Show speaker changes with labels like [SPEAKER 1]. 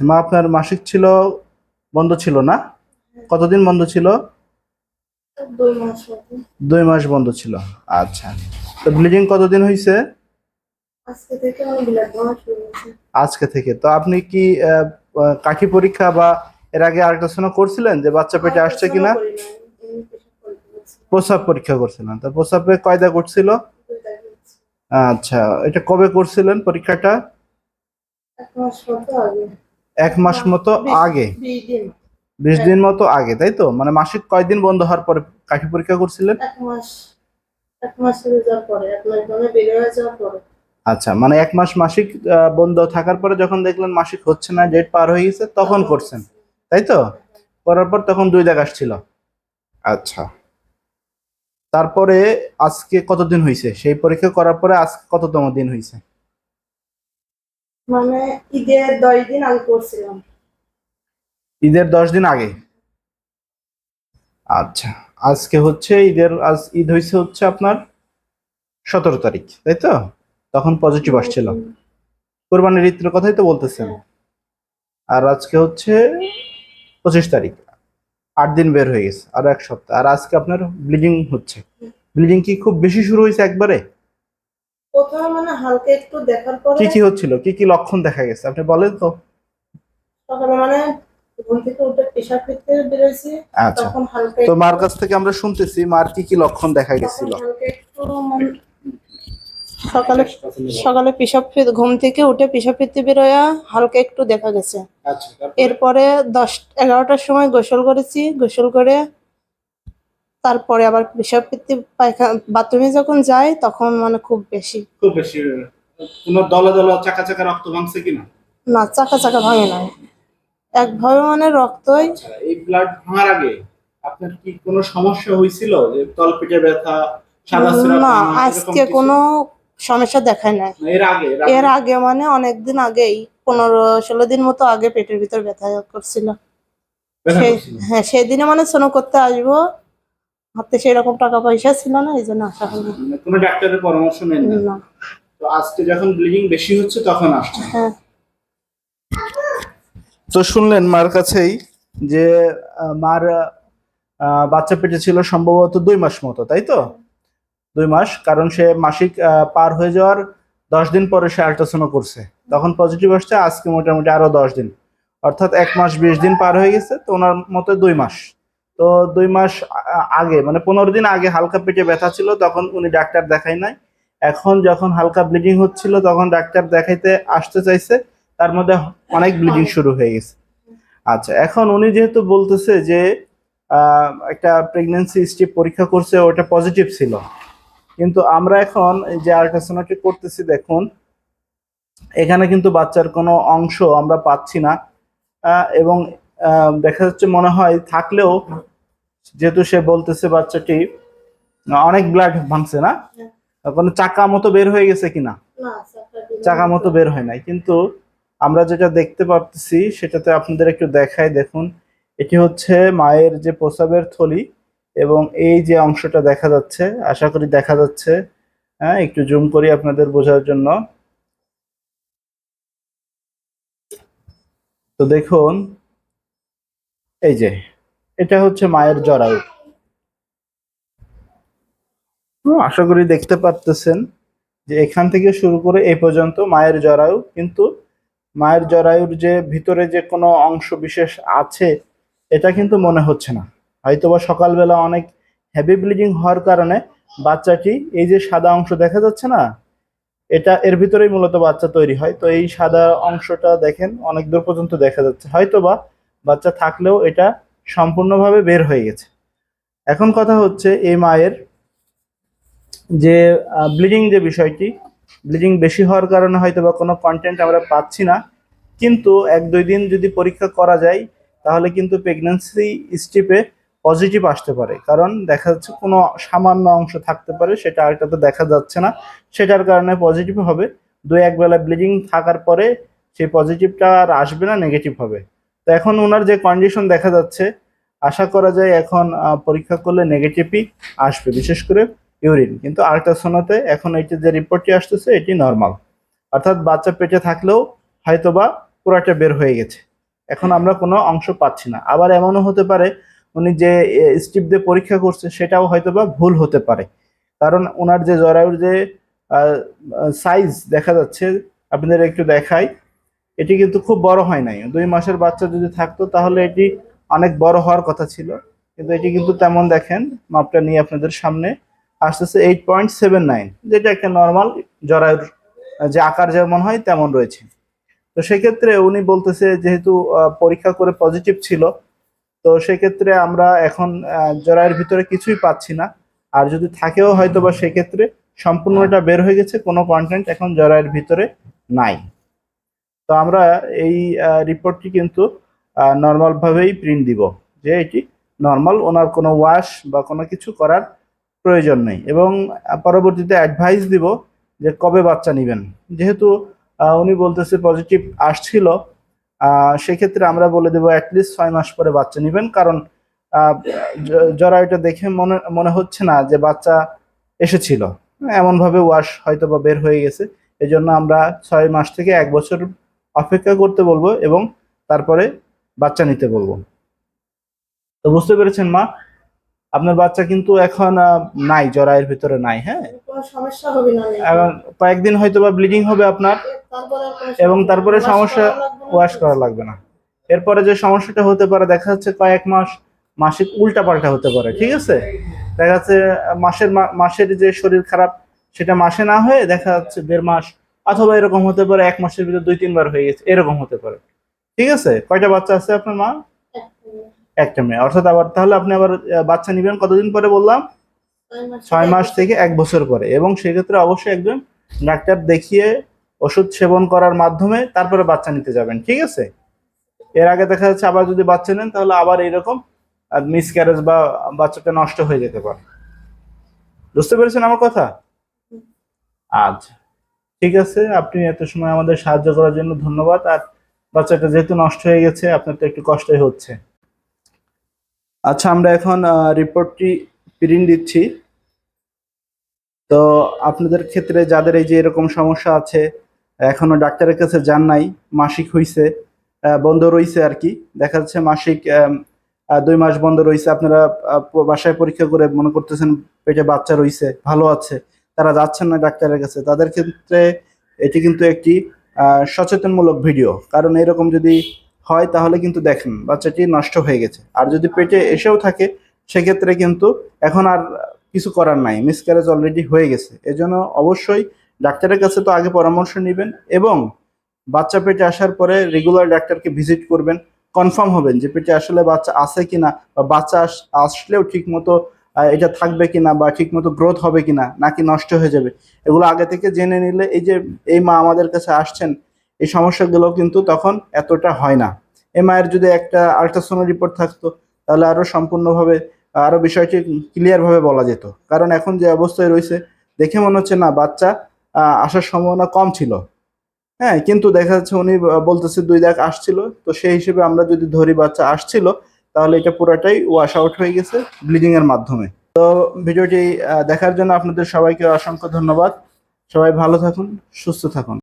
[SPEAKER 1] মা আপনার মাসিক ছিল বন্ধ ছিল না? কতদিন বন্ধ ছিল?
[SPEAKER 2] দুই মাস
[SPEAKER 1] বন্ধ। ছিল। আচ্ছা। তো ব্লিডিং কতদিন হয়েছে
[SPEAKER 2] আজকে থেকে
[SPEAKER 1] তো আপনি কি কাঠি পরীক্ষা বা এর আগে আল্ট্রাসাউন্ড করছিলেন যে বাচ্চা পেটে আসছে কিনা। প্রস্রাব পরীক্ষা করছিলেন। তো প্রস্রাবে কয়দা করছিল আচ্ছা। এটা কবে করছিলেন পরীক্ষাটা?
[SPEAKER 2] এক মাস মতো আগে। বিশ- দিন।
[SPEAKER 1] মতো আগে তাই তো? মানে মাসিক কয়দিন বন্ধ হওয়ার পরে কাঠি পরীক্ষা করছিলেন?
[SPEAKER 2] এক মাস। এক মাস যাওয়ার পরে এক মাস বের হয়ে যাওয়ার পরে।
[SPEAKER 1] আচ্ছা মানে এক মাস মাসিক বন্ধ থাকার পরে যখন দেখলেন মাসিক হচ্ছে না ডেট পার হয়ে গেছে তখন করছেন তাই তো? করার পর তখন দুই দাগ আসছিল। আচ্ছা। তারপরে আজকে কতদিন হয়েছে সেই পরীক্ষা করার পরে আজকে কততম দিন হয়েছে
[SPEAKER 2] মানে ঈদের দশ দিন আগে করছিলাম।
[SPEAKER 1] ঈদের দশ দিন আগে? আচ্ছা আজকে হচ্ছে ঈদের, আজ ঈদ হয়েছে হচ্ছে আপনার সতেরো তারিখ, তাই তো? তখন পজিটিভ আসছিল। কোরবানির ঈদের কথাই তো বলতেছেন। আর আজকে হচ্ছে পঁচিশ তারিখ, আট দিন বের হয়ে গেছে, আর এক সপ্তাহ। আর আজকে আপনার ব্লিডিং হচ্ছে। ব্লিডিং কি খুব বেশি শুরু হয়েছে একবারে?
[SPEAKER 2] প্রথমে মানে হালকা একটু দেখার পরে
[SPEAKER 1] কি কি হচ্ছিল? কি কি লক্ষণ দেখা গেছে? আপনি বলেন তো।
[SPEAKER 2] সকালে মানে ঘুম থেকে উঠে পেশাব করতে বেরোইছি
[SPEAKER 1] আচ্ছা।
[SPEAKER 2] তখন হালকা
[SPEAKER 1] তো মার কাছ থেকে আমরা শুনতেছি মার কি কি লক্ষণ দেখা গেছিল?
[SPEAKER 2] হালকা একটু মানে সকালে সকালে পেশাব ঘুম থেকে উঠে পেশাব ফিরতে বেরোয়া হালকা একটু দেখা গেছে।
[SPEAKER 1] আচ্ছা
[SPEAKER 2] এরপরে দশ এগারোটার সময় গোসল করেছি গোসল করে তারপরে আবার পেশাব ফিরতে পায়খানা বাথরুমে যখন যায় তখন মানে খুব বেশি।
[SPEAKER 1] খুব বেশি কোনো দলা দলা চাকা চাকা রক্ত ভাঙছে কিনা?
[SPEAKER 2] না চাকা চাকা ভাঙে নাই। একভাবে মানে রক্তই
[SPEAKER 1] আচ্ছা এই ব্লাড ভাঙার আগে আপনার কি কোনো সমস্যা হয়েছিল যে তলপেটে ব্যথা
[SPEAKER 2] না আজকে কোনো সমস্যা দেখায় না
[SPEAKER 1] এর আগে এর আগে
[SPEAKER 2] মানে অনেকদিন আগেই পনেরো ষোলো দিন মতো আগে পেটের ভিতর ব্যথা করছিল।
[SPEAKER 1] ব্যথা করছিল?
[SPEAKER 2] হ্যাঁ সেদিনে মানে সোনো করতে আসব হাতে সেরকম টাকা পয়সা ছিল না এই জন্য আসা হয়নি
[SPEAKER 1] মানে কোনো ডাক্তারের পরামর্শ নেন না। তো আজকে যখন ব্লিডিং বেশি হচ্ছে তখন আসছে।
[SPEAKER 2] হ্যাঁ।
[SPEAKER 1] তো শুনলেন মার কাছেই যে মার বাচ্চা পেটে ছিল সম্ভবত দুই মাস মতো তাই তো? দুই মাস কারণ সে মাসিক আহ, পার হয়ে যাওয়ার দশ দিন পরে সে আল্ট্রাসাউন্ড করছে। তখন পজিটিভ আসছে আজকে মোটামুটি আরও দশ দিন। অর্থাৎ এক মাস বিশ দিন পার হয়ে গেছে তো ওনার মতে দুই মাস। তো দুই মাস আগে মানে পনেরো দিন আগে হালকা পেটে ব্যথা ছিল, তখন উনি ডাক্তার দেখাই নাই। এখন যখন হালকা ব্লিডিং হচ্ছিল, তখন ডাক্তার দেখাইতে আসতে চাইছে, তার মধ্যে অনেক ব্লিডিং শুরু হয়ে গেছে। আচ্ছা এখন উনি যেহেতু বলতেছে যে একটা প্রেগনেন্সি স্ট্রিপ পরীক্ষা করছে, ওটা পজিটিভ ছিল। কিন্তু আমরা এখন যে আল্ট্রাসোনোগ্রাফি করতেছি, দেখুন, এখানে কিন্তু বাচ্চার কোনো অংশ আমরা পাচ্ছি না। এবং দেখা যাচ্ছে মনে হয় থাকলেও যেহেতু সে বলতেছে বাচ্চাটি অনেক ব্লাড ভাঙছে না? কোনো চাকা মতো বের হয়ে গেছে কিনা?
[SPEAKER 2] চাকা
[SPEAKER 1] মতো বের হয় নাই। কিন্তু আমরা যেটা দেখতে পাচ্ছি সেটাতে আপনাদের একটু দেখাই। দেখুন এটি হচ্ছে মায়ের যে প্রসাবের থলি এবং এই যে অংশটা দেখা যাচ্ছে আশা করি দেখা যাচ্ছে। হ্যাঁ একটু জুম করি আপনাদের বোঝার জন্য। তো দেখুন এই যে, এটা হচ্ছে মায়ের জরায়ু আশা করি দেখতে পারতেছেন যে এখান থেকে শুরু করে এই পর্যন্ত মায়ের জরায়ু কিন্তু মায়ের জরায়ুর যে ভিতরে যে কোনো অংশ বিশেষ আছে, এটা কিন্তু মনে হচ্ছে না। হয়তোবা সকালবেলা অনেক হেভি ব্লিডিং হওয়ার কারণে বাচ্চাটি এই যে সাদা অংশ দেখা যাচ্ছে না, এটা এর ভিতরেই মূলত বাচ্চা তৈরি হয়। তো এই সাদা অংশটা দেখেন, অনেক দূর পর্যন্ত দেখা যাচ্ছে। হয়তোবা বাচ্চা থাকলেও এটা সম্পূর্ণভাবে বের হয়ে গেছে। এখন কথা হচ্ছে এই মায়ের যে ব্লিডিং যে বিষয়টি ব্লিডিং বেশি হওয়ার কারণে হয়তো বা কোনো কন্টেন্ট আমরা পাচ্ছি না। কিন্তু এক দুই দিন যদি পরীক্ষা করা যায়, তাহলে কিন্তু প্রেগন্যান্সি স্ট্রিপে পজিটিভ আসতে পারে। কারণ দেখা যাচ্ছে কোনো সামান্য অংশ থাকতে পারে, সেটা আরেকটাতে দেখা যাচ্ছে না। সেটার কারণে পজিটিভ হবে। দু এক বেলা ব্লিডিং থাকার পরে সেই পজিটিভটা আর আসবে না নেগেটিভ হবে। তো এখন ওনার যে কন্ডিশন দেখা যাচ্ছে, আশা করা যায় এখন পরীক্ষা করলে নেগেটিভই আসবে, বিশেষ করে ইউরিন কিন্তু আল্ট্রাসোনোতে এখন এটি যে রিপোর্টটি আসতেছে, এটি নর্মাল অর্থাৎ বাচ্চা পেটে থাকলেও হয়তোবা পুরাটা বের হয়ে গেছে। এখন আমরা কোনো অংশ পাচ্ছি না। আবার এমনও হতে পারে, উনি যে স্টিপ দিয়ে পরীক্ষা করছে, সেটাও হয়তো বা ভুল হতে পারে। কারণ ওনার যে জরায়ুর যে সাইজ দেখা যাচ্ছে, আপনাদের একটু দেখাই। এটি কিন্তু খুব বড় হয় নাই। দুই মাসের বাচ্চা যদি থাকতো, তাহলে এটি অনেক বড় হওয়ার কথা ছিল। কিন্তু এটি কিন্তু তেমন দেখেন, মাপটা নিয়ে আপনাদের সামনে আসতেছে এইট পয়েন্ট সেভেন নাইন যেটা একটা নর্মাল জরায়ুর যে আকার যেমন হয় তেমন রয়েছে। তো সেক্ষেত্রে উনি বলতেছে যেহেতু পরীক্ষা করে পজিটিভ ছিল, তো সেক্ষেত্রে আমরা এখন জরায়ের ভিতরে কিছুই পাচ্ছি না। আর যদি থাকেও হয়তো বা সেক্ষেত্রে সম্পূর্ণটা বের হয়ে গেছে, কোনো কন্টেন্ট এখন জরায়ের ভিতরে নাই। তো আমরা এই রিপোর্টটি কিন্তু নর্মালভাবেই প্রিন্ট দিব, যে এটি নর্মাল ওনার কোনো ওয়াশ বা কোনো কিছু করার প্রয়োজন নেই। এবং পরবর্তীতে অ্যাডভাইস দিব যে কবে বাচ্চা নেবেন। যেহেতু উনি বলতেছে পজিটিভ আসছিল সেক্ষেত্রে আমরা বলে দেবো অ্যাটলিস্ট ছয় মাস পরে বাচ্চা নেবেন। কারণ জরায়ুটা দেখে মনে মনে হচ্ছে না যে বাচ্চা এসেছিল। এমনভাবে ওয়াশ হয়তো বা বের হয়ে গেছে। এই জন্য আমরা ছয় মাস থেকে এক বছর অপেক্ষা করতে বলব এবং তারপরে বাচ্চা নিতে বলব। তো বুঝতে পেরেছেন মা? আপনার বাচ্চা কিন্তু এখন নাই জরায়ের ভিতরে নাই হ্যাঁ?
[SPEAKER 2] সমস্যা হবে না
[SPEAKER 1] এখন কয়েকদিন হয়তো বা ব্লিডিং হবে আপনার এবং তারপরে সমস্যা। ওয়াশ করা লাগবে না। এরপরে যে সমস্যাটা হতে পারে দেখা যাচ্ছে কয়েক মাস মাসিক উল্টা পাল্টা হতে পারে ঠিক আছে? দেখা যাচ্ছে মাসের মাসের যে শরীর খারাপ সেটা মাসে না হয়ে দেখা যাচ্ছে দেড় মাস অথবা এরকম হতে পারে এক মাসের ভিতরে দুই তিনবার হয়ে গেছে এরকম হতে পারে। ঠিক আছে? কয়টা বাচ্চা আছে আপনার মা? একটা মেয়ে। অর্থাৎ আবার তাহলে আপনি আবার বাচ্চা নিবেন কতদিন পরে বললাম? ছয় মাস থেকে এক বছর পরে। এবং সেক্ষেত্রে অবশ্যই একজন ডাক্তার দেখিয়ে ওষুধ সেবন করার মাধ্যমে তারপরে বাচ্চা নিতে যাবেন। ঠিক আছে? এর আগে দেখা যাচ্ছে আবার যদি বাচ্চা নেন তাহলে আবার এরকম মিসক্যারেজ বা বাচ্চাটা নষ্ট হয়ে যেতে পারে। বুঝতে পেরেছেন আমার কথা? আচ্ছা। ঠিক আছে, আপনি এত সময় আমাদের সাহায্য করার জন্য ধন্যবাদ। আর বাচ্চাটা যেহেতু নষ্ট হয়ে গেছে, আপনার তো একটু কষ্টই হচ্ছে। আচ্ছা আমরা এখন রিপোর্টটি প্রিন্ট দিচ্ছি। তো আপনাদের ক্ষেত্রে যাদের এই যে এরকম সমস্যা আছে, এখনও ডাক্তারের কাছে যান নাই, মাসিক হইছে বন্ধ রইছে আর কি। দেখা যাচ্ছে মাসিক দুই মাস বন্ধ রইছে। আপনারা বাসায় পরীক্ষা করে মনে করতেছেন পেটে বাচ্চা রইছে, ভালো আছে। তারা যাচ্ছেন না ডাক্তারের কাছে তাদের ক্ষেত্রে এটি কিন্তু একটি সচেতনমূলক ভিডিও। কারণ এরকম যদি হয় তাহলে কিন্তু দেখেন বাচ্চাটি নষ্ট হয়ে গেছে। আর যদি পেটে এসেও থাকে সেক্ষেত্রে কিন্তু এখন আর কিছু করার নাই। মিসক্যারেজ অলরেডি হয়ে গেছে। এজন্য অবশ্যই ডাক্তারের কাছে তো আগে পরামর্শ নেবেন এবং বাচ্চা পেটে আসার পরে রেগুলার ডাক্তারকে ভিজিট করবেন। কনফার্ম হবেন যে পেটে আসলে বাচ্চা আছে কিনা বা বাচ্চা আসলেও ঠিক মতো আহ, এটা থাকবে কিনা বা ঠিক মতো গ্রোথ হবে কিনা, নাকি নষ্ট হয়ে যাবে, এগুলো আগে থেকে জেনে নিলে এই যে, এই মা আমাদের কাছে আসছেন, এই সমস্যাগুলো কিন্তু তখন এতটা হয় না। এই মায়ের যদি একটা আল্ট্রাসাউন্ড রিপোর্ট থাকতো, তাহলে আরও সম্পূর্ণভাবে আরও বিষয়টি ক্লিয়ারভাবে বলা যেত। কারণ এখন যে অবস্থায় রয়েছে, দেখে মনে হচ্ছে না, বাচ্চা আসার সম্ভাবনা কম ছিল। হ্যাঁ কিন্তু দেখা যাচ্ছে উনি বলতেছে, দুই দাগ আসছিল। তো সেই হিসেবে আমরা যদি ধরি বাচ্চা আসছিল তাহলে এটা পুরোটাই ওয়াশ আউট হয়ে গেছে ব্লিডিং এর মাধ্যমে। তো ভিডিওটি দেখার জন্য আপনাদের সবাইকে অসংখ্য ধন্যবাদ। সবাই ভালো থাকুন, সুস্থ থাকুন।